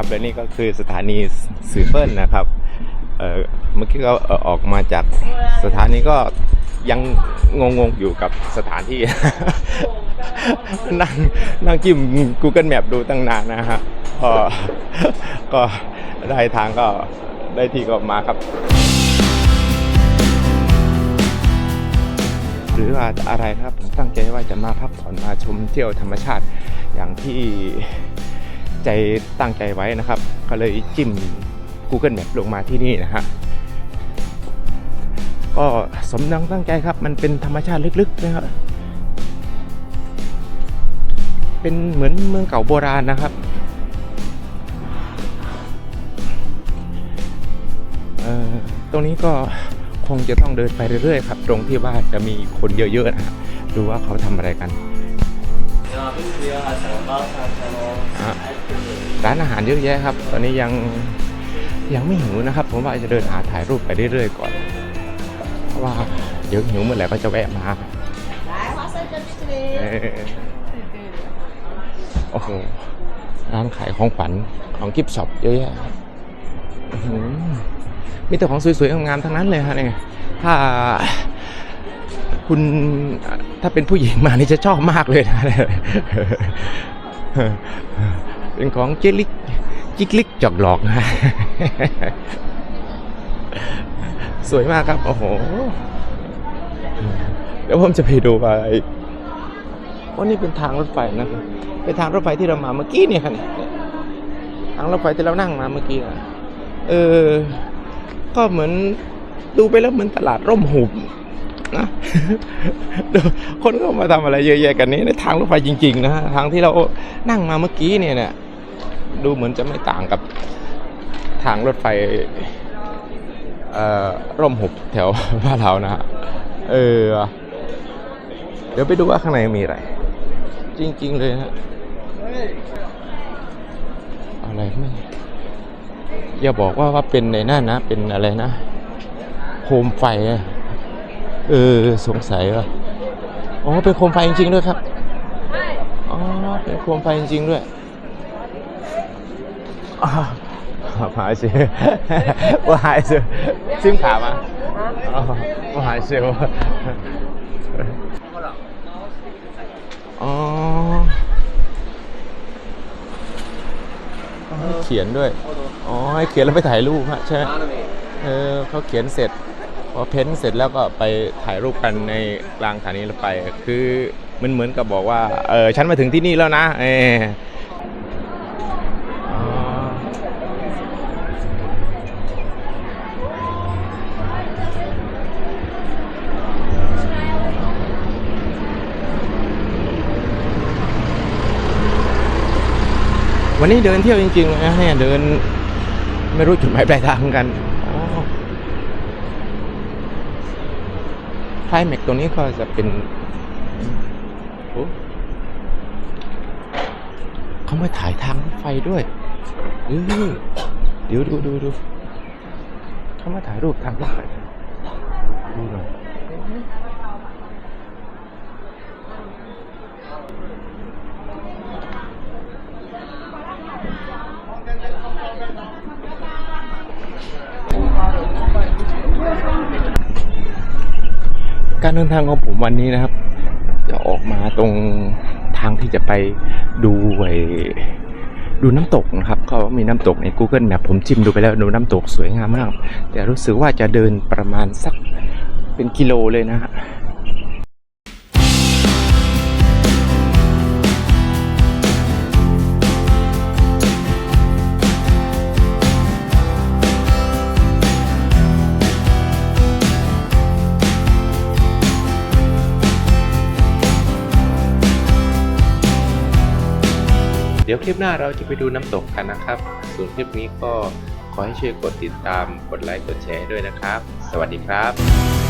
ครับ และนี่ก็คือสถานีสือเฟิลนะครับเมื่อกี้ก็เอ่ออกมาจากสถานีก็ยังงงๆอยู่กับสถานที่ นั่งนั่งจิ้ม Google Map ดูตั้งนานนะฮะก็ก็ได้ทางก็ได้ที่ก็มาครับ หรือว่าอะไรครับผมตั้งใจว่าจะมาพักผ่อนมาชมเที่ยวธรรมชาติอย่างที่ ใจตั้งใจไว้นะครับ ก็เลยจิ้ม Google Map ลงมาที่นี่นะฮะก็สมดังตั้งใจครับ มันเป็นธรรมชาติลึกๆนะครับ เป็นเหมือนเมืองเก่าโบราณนะครับเอ่อตรงนี้ก็คงจะต้องเดินไปเรื่อยๆครับ ตรงที่ว่าจะมีคนเยอะๆนะครับดูว่าเขาทำอะไรกัน ร้านอาหารเยอะแยะครับ ตอนนี้ยังยังไม่หิวนะครับ ผมว่าจะเดินหาถ่ายรูปไปเรื่อยๆก่อน เพราะว่าเดี๋ยวหิวเมื่อไหร่ก็จะแวะมาเออโอ้โห ร้านขายของขวัญของกิฟต์ช็อปเยอะแยะอื้อหือมีแต่ของสวยๆงามๆทั้งนั้นเลยฮะเนี่ยถ้า คุณถ้าเป็นผู้หญิงมานี่จะชอบมากเลยนะ เป็นของเจลิกจิกลิกจอกหลอกนะสวยมากครับโอ้โหเดี๋ยวผมจะไปดูไรว่านี่เป็นทางรถไฟนะเป็นทางรถไฟที่เรามาเมื่อกี้เนี่ยครับเนี่ยทางรถไฟที่เรานั่งมาเมื่อกี้นะเออ ก็เหมือนดูไปแล้วเหมือนตลาดร่มหุบ นะคนก็มาทำอะไรเยอะแยะกันนี้ในทางรถไฟจริงๆนะทางที่เรานั่งมาเมื่อกี้เนี่ยเนี่ยดูเหมือนจะไม่ต่างกับทางรถไฟเอ่อร่มหุบแถวบ้านเรานะฮะเออ เดี๋ยวไปดูว่าข้างในมีอะไร จริง ๆ เลยฮะอะไรไม่อย่าบอกว่าว่าเป็นในนั่นนะ เป็นอะไรนะโคมไฟอะ เออสงสัยว่าอ๋อเป็นโคมไฟจริงๆด้วยครับอ๋อเป็นโคมไฟจริงๆด้วยอามาเสียว่าหายเสียซิมขามาว่าหายเสียอ๋อให้เขียนด้วย อ๋อให้เขียนแล้วไปถ่ายรูปฮะใช่ไหมเออเขาเขียนเสร็จ อเพ้นท์เสร็จแล้วก็ไปถ่ายรูปกันในกลางสถานีรถไฟคือมันเหมือนกับบอกว่าเออฉันมาถึงที่นี่แล้วนะเออวันนี้เดินเที่ยวจริงๆนะเนี่ยเดินไม่รู้จุดหมายปลายทางกัน อ๋อไคลแม็กตัวนี้ก็จะเป็นเขามาถ่ายทางรถไฟด้วยเออเดี๋ยวดูดูดูเขามาถ่ายรูปทางรถไฟ การเดินทางของผมวันนี้นะครับ จะออกมาตรงทางที่จะไปดูไอ้ดูน้ำตกนะครับเขามีน้ำตกใน Google Map ผมจิ้มดูไปแล้วดูน้ำตกสวยงามมาก แต่รู้สึกว่าจะเดินประมาณสักเป็นกิโลเลยนะฮะ ยวคลิปหน้าเราจะไปดูน้ำตกกันนะครับ ส่วนคลิปนี้ก็ขอให้ช่วยกดติดตาม กดไลค์ กดแชร์ด้วยนะครับ สวัสดีครับ